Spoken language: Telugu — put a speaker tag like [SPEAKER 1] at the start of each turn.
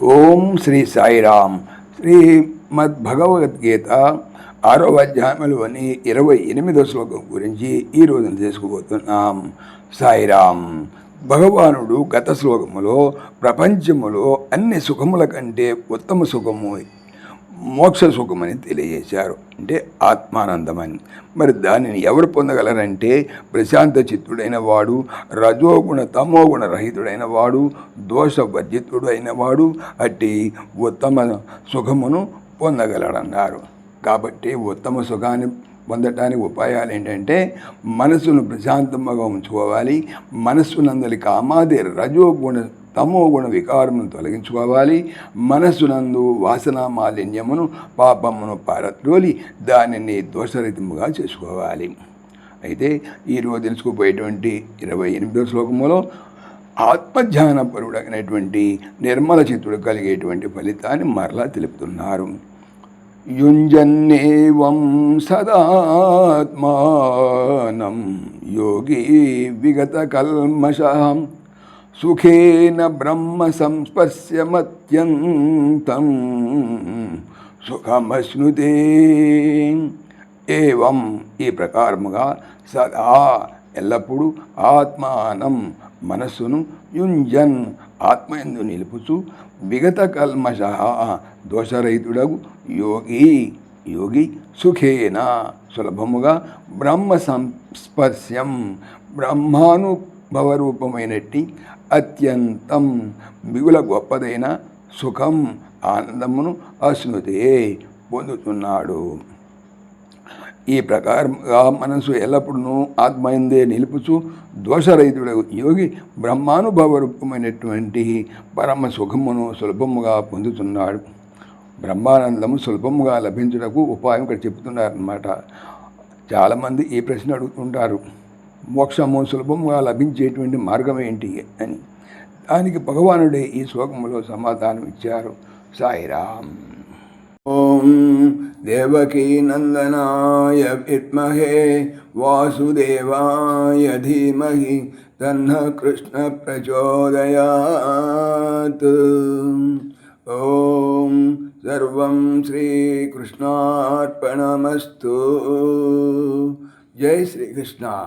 [SPEAKER 1] ఓం శ్రీ సాయిరామ్ శ్రీమద్భగవద్గీత భగవద్గీత అధ్యాయంలోని ఇరవై ఎనిమిదో శ్లోకం గురించి ఈ రోజున తెలుసుకోబోతున్నాం. సాయిరామ్ భగవానుడు గత శ్లోకములో ప్రపంచములో అన్ని సుఖముల కంటే ఉత్తమ సుఖము మోక్ష సుఖమని తెలియజేశారు. అంటే ఆత్మానందమని మరి దానిని ఎవరు పొందగలరంటే ప్రశాంత చిత్తుడైన వాడు రజోగుణ తమోగుణ రహితుడైన వాడు దోషవర్జితుడైన వాడు అట్టి ఉత్తమ సుఖమును పొందగలడన్నారు. కాబట్టి ఉత్తమ సుఖాన్ని పొందటానికి ఉపాయాలు ఏంటంటే మనసును ప్రశాంతంగా ఉంచుకోవాలి. మనస్సునందలి కామాది రజోగుణ తమో గుణ వికారమును తొలగించుకోవాలి. మనస్సునందు వాసన మాలిన్యమును పాపమును పారత్రోలి దానిని దోషరహితముగా చేసుకోవాలి. అయితే ఈరోజు తెలుసుకుపోయేటువంటి ఇరవై ఎనిమిదో శ్లోకములో ఆత్మధ్యాన పరుడైనటువంటి నిర్మల చిత్తుడు కలిగేటువంటి ఫలితాన్ని మరలా తెలుపుతున్నారు. యుంజన్నేవం సదాత్మానం యోగి విగత కల్మషం సుఖేన బ్రహ్మ సంస్పర్శ్యమత్యంతం సుఖమశ్నుతే. ఏవం ఈ ప్రకారముగా సదా ఎల్లప్పుడూ ఆత్మానం మనస్సును యుంజన్ ఆత్మయందు నిలుపుచు విగత కల్మష దోషరహితుడగు యోగి. యోగి సుఖేన సులభముగా బ్రహ్మ సంస్పర్శ్యం భవరూపమైనట్టి అత్యంతం మిగుల గొప్పదైన సుఖం ఆనందమును అశ్నుతే పొందుతున్నాడు. ఈ ప్రకారంగా మనసు ఎల్లప్పుడూ ఆత్మయందే నిలుపుచు దోషరహితుడు యోగి బ్రహ్మానుభవ రూపమైనటువంటి పరమ సుఖమును సులభముగా పొందుతున్నాడు. బ్రహ్మానందము సులభముగా లభించుటకు ఉపాయం ఇక్కడ చెప్తున్నారనమాట చాలామంది ఈ ప్రశ్న అడుగుతుంటారు. మోక్షము సులభముగా లభించేటువంటి మార్గం ఏంటి అని. దానికి భగవానుడే ఈ శ్లోకములో సమాధానం ఇచ్చారు. సాయిరామ్. ఓం దేవకీ నందనాయ విద్మహే వాసుదేవాయ ధీమహి తన్న కృష్ణ ప్రచోదయాత్. ఓం సర్వం శ్రీకృష్ణార్పణమస్తు. జై శ్రీకృష్ణ.